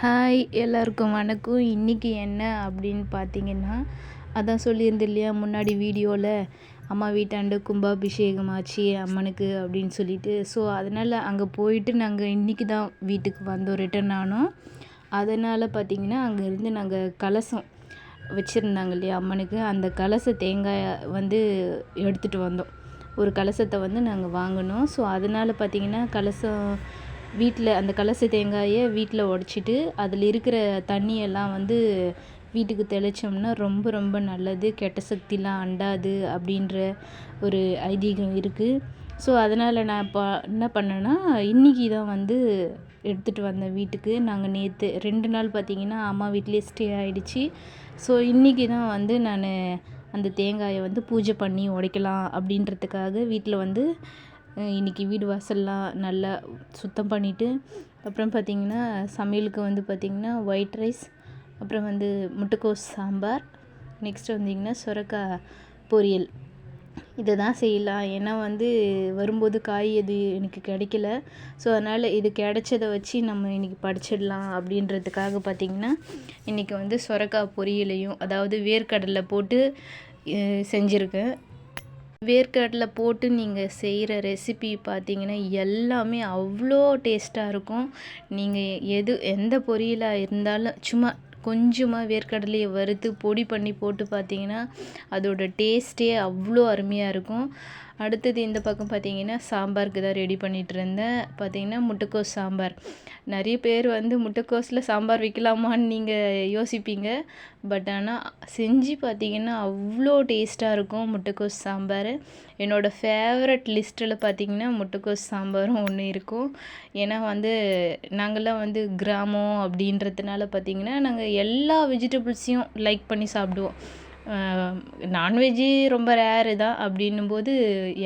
Hi எல்லாருக்கும் வணக்கம். இன்றைக்கி என்ன அப்படின்னு பார்த்தீங்கன்னா அதான் சொல்லியிருந்தேன் இல்லையா முன்னாடி வீடியோவில் அம்மா வீட்டாண்டு கும்பாபிஷேகம் ஆச்சு அம்மனுக்கு அப்படின்னு சொல்லிட்டு. ஸோ அதனால் அங்கே போயிட்டு நாங்கள் இன்றைக்கி தான் வீட்டுக்கு வந்தோம் ரிட்டர்ன் ஆனோம். அதனால் பார்த்திங்கன்னா அங்கேருந்து நாங்கள் கலசம் வச்சுருந்தாங்க இல்லையா அம்மனுக்கு. அந்த கலச தேங்காய் வந்து எடுத்துகிட்டு வந்தோம். ஒரு கலசத்தை வந்து நாங்கள் வாங்கினோம். ஸோ அதனால் பார்த்திங்கன்னா கலசம் வீட்டில் அந்த கலச தேங்காயை வீட்டில் உடச்சிட்டு அதில் இருக்கிற தண்ணியெல்லாம் வந்து வீட்டுக்கு தெளித்தோம்னா ரொம்ப ரொம்ப நல்லது. கெட்ட சக்திலாம் அண்டாது அப்படின்ற ஒரு ஐதீகம் இருக்குது ஸோ அதனால் நான் இப்போ என்ன பண்ணேன்னா இன்றைக்கி தான் வந்து எடுத்துகிட்டு வந்தேன் வீட்டுக்கு. நாங்கள் நேற்று ரெண்டு நாள் பார்த்திங்கன்னா அம்மா வீட்லேயே ஸ்டே ஆகிடுச்சி ஸோ இன்றைக்கி தான் வந்து நான் அந்த தேங்காயை வந்து பூஜை பண்ணி உடைக்கலாம் அப்படின்றதுக்காக வீட்டில் வந்து இன்றைக்கி வீடு வாசல்லாம் நல்லா சுத்தம் பண்ணிவிட்டு அப்புறம் பார்த்திங்கன்னா சமையலுக்கு வந்து பார்த்திங்கன்னா ஒயிட் ரைஸ் அப்புறம் வந்து முட்டைக்கோஸ் சாம்பார் நெக்ஸ்ட் வந்திங்கன்னா சுரக்காய் பொரியல். இதை தான் செய்யலாம். ஏன்னா வந்து வரும்போது காய் எது எனக்கு கிடைக்கல. ஸோ அதனால் இது கிடைச்சதை வச்சு நம்ம இன்றைக்கி படிச்சிடலாம் அப்படின்றதுக்காக பார்த்திங்கன்னா இன்றைக்கி வந்து சுரக்காய் பொரியலையும் அதாவது வேர்க்கடலை போட்டு செஞ்சுருக்கேன். வேர்க்கடலை போட்டு நீங்கள் செய்கிற ரெசிபி பார்த்தீங்கன்னா எல்லாமே அவ்வளோ டேஸ்ட்டாக இருக்கும். நீங்கள் எது எந்த பொரியலாக இருந்தாலும் சும்மா கொஞ்சமாக வேர்க்கடலையை வறுத்து பொடி பண்ணி போட்டு பார்த்தீங்கன்னா அதோட டேஸ்ட்டே அவ்வளோ அருமையாக இருக்கும். அடுத்தது இந்த பக்கம் பார்த்தீங்கன்னா சாம்பாருக்கு தான் ரெடி பண்ணிகிட்டு இருந்தேன் பார்த்தீங்கன்னா முட்டைக்கோஸ் சாம்பார். நிறைய பேர் வந்து முட்டைக்கோஸில் சாம்பார் வைக்கலாமான்னு நீங்கள் யோசிப்பீங்க. பட் ஆனால் செஞ்சு பார்த்தீங்கன்னா அவ்வளோ டேஸ்ட்டாக இருக்கும் முட்டைக்கோஸ் சாம்பார். என்னோடய ஃபேவரட் லிஸ்ட்டில் பார்த்தீங்கன்னா முட்டைக்கோஸ் சாம்பாரும் ஒன்று இருக்கும். ஏன்னா வந்து நாங்கள்லாம் வந்து கிராமம் அப்படின்றதுனால பார்த்தீங்கன்னா நாங்கள் எல்லா வெஜிடபிள்ஸையும் லைக் பண்ணி சாப்பிடுவோம். நான்வெஜ்ஜு ரொம்ப ரேரு தான் அப்படின்னும்போது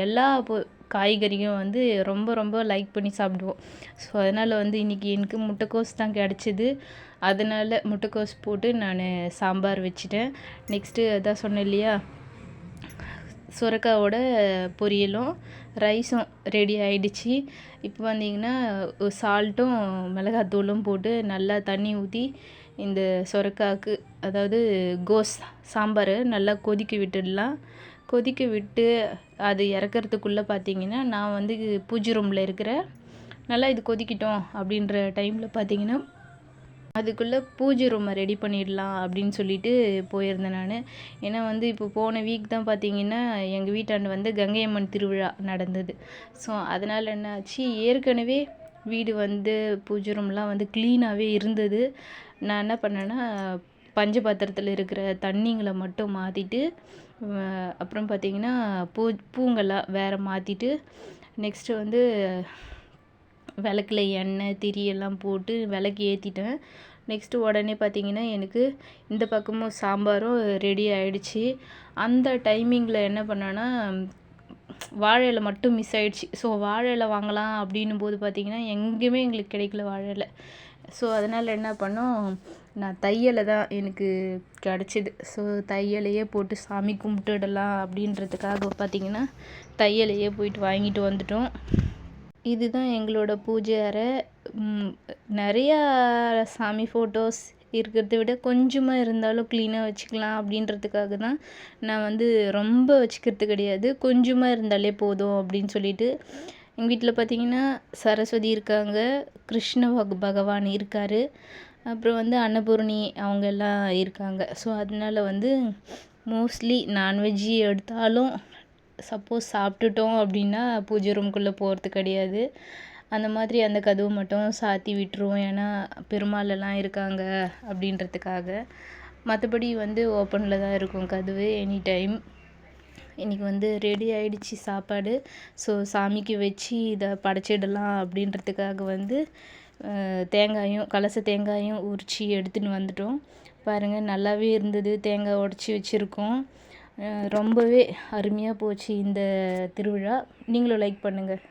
எல்லா பொ காய்கறியும் வந்து ரொம்ப ரொம்ப லைக் பண்ணி சாப்பிடுவோம். ஸோ அதனால் வந்து இன்றைக்கி எனக்கு முட்டைக்கோஸ் தான் கிடச்சிது. அதனால் முட்டைக்கோஸ் போட்டு நான் சாம்பார் வச்சுட்டேன். நெக்ஸ்ட்டு அதான் சொன்னேன் இல்லையா? சுரக்காவோட பொரியலும் ரைஸும் ரெடி ஆகிடுச்சி இப்போ வந்தீங்கன்னா சால்ட்டும் மிளகாத்தூளும் போட்டு நல்லா தண்ணி ஊற்றி இந்த சொரக்காய்க்கு அதாவது கோஸ் சாம்பார் நல்லா கொதிக்க விட்டுடலாம். கொதிக்க விட்டு அது இறக்கறதுக்குள்ளே பார்த்தீங்கன்னா நான் வந்து பூஜை ரூமில் இருக்கிற நல்லா இது கொதிக்கிட்டோம் அப்படின்ற டைமில் பார்த்தீங்கன்னா அதுக்குள்ளே பூஜை ரூமை ரெடி பண்ணிடலாம் அப்படின்னு சொல்லிட்டு போயிருந்தேன் நான். ஏன்னா வந்து இப்போ போன வீக் தான் பார்த்தீங்கன்னா எங்கள் வீட்டாண்டு வந்து கங்கையம்மன் திருவிழா நடந்தது. ஸோ அதனால் என்ன ஆச்சு? ஏற்கனவே வீடு வந்து பூஜை ரூம்லாம் வந்து க்ளீனாகவே இருந்தது. நான் என்ன பண்ணேன்னா பஞ்ச பாத்திரத்தில் இருக்கிற தண்ணிங்களை மட்டும் மாற்றிட்டு அப்புறம் பார்த்திங்கன்னா பூ பூங்கெல்லாம் வேறு மாற்றிட்டு நெக்ஸ்ட்டு வந்து விளக்குல எண்ணெய் திரி எல்லாம் போட்டு விளக்கு ஏற்றிட்டேன் நெக்ஸ்ட்டு உடனே பார்த்திங்கன்னா எனக்கு இந்த பக்கமும் சாம்பாரும் ரெடி ஆகிடுச்சி அந்த டைமிங்கில் என்ன பண்ணேன்னா வாழை இலை மட்டும் மிஸ் ஆகிடுச்சி ஸோ வாழை இலை வாங்கலாம் அப்படின்னும் போது பார்த்திங்கன்னா எங்கேயுமே எங்களுக்கு கிடைக்கல வாழை இலை. ஸோ அதனால் என்ன பண்ணோம் நான் தையலை தான் எனக்கு கிடச்சிது. ஸோ தையலையே போட்டு சாமி கும்பிட்டுடலாம் அப்படின்றதுக்காக பார்த்திங்கன்னா தையலையே போயிட்டு வாங்கிட்டு வந்துட்டோம். இதுதான் எங்களோட பூஜை அறை. நிறையா சாமி ஃபோட்டோஸ் இருக்கிறத விட கொஞ்சமாக இருந்தாலும் க்ளீனாக வச்சுக்கலாம் அப்படின்றதுக்காக தான் நான் வந்து ரொம்ப வச்சுக்கிறது கிடையாது. கொஞ்சமாக இருந்தாலே போதும் அப்படின்னு சொல்லிட்டு. எங்கள் வீட்டில் பார்த்தீங்கன்னா சரஸ்வதி இருக்காங்க கிருஷ்ண பக பகவான் இருக்கார். அப்புறம் வந்து அன்னபூர்ணி அவங்க எல்லாம் இருக்காங்க. ஸோ அதனால வந்து மோஸ்ட்லி நான்வெஜ்ஜி எடுத்தாலும் சப்போஸ் சாப்பிட்டுட்டோம் அப்படின்னா பூஜை ரூம்குள்ளே போகிறது கிடையாது. அந்த மாதிரி அந்த கதவு மட்டும் சாத்தி விட்டுருவோம். ஏன்னா பெருமாளெல்லாம் இருக்காங்க அப்படின்றதுக்காக. மற்றபடி வந்து ஓப்பனில் தான் இருக்கும் கதவு எனி டைம் இன்றைக்கி வந்து ரெடி ஆகிடுச்சி சாப்பாடு. ஸோ சாமிக்கு வச்சு இதை படைச்சிடலாம் அப்படின்றதுக்காக வந்து தேங்காயும் கலச தேங்காயும் உரித்து எடுத்துன்னு வந்துட்டோம். பாருங்கள் நல்லாவே இருந்தது. தேங்காய் உடச்சி வச்சுருக்கோம். ரொம்பவே அருமையாக போச்சு இந்த திருவிழா. நீங்களும் லைக் பண்ணுங்கள்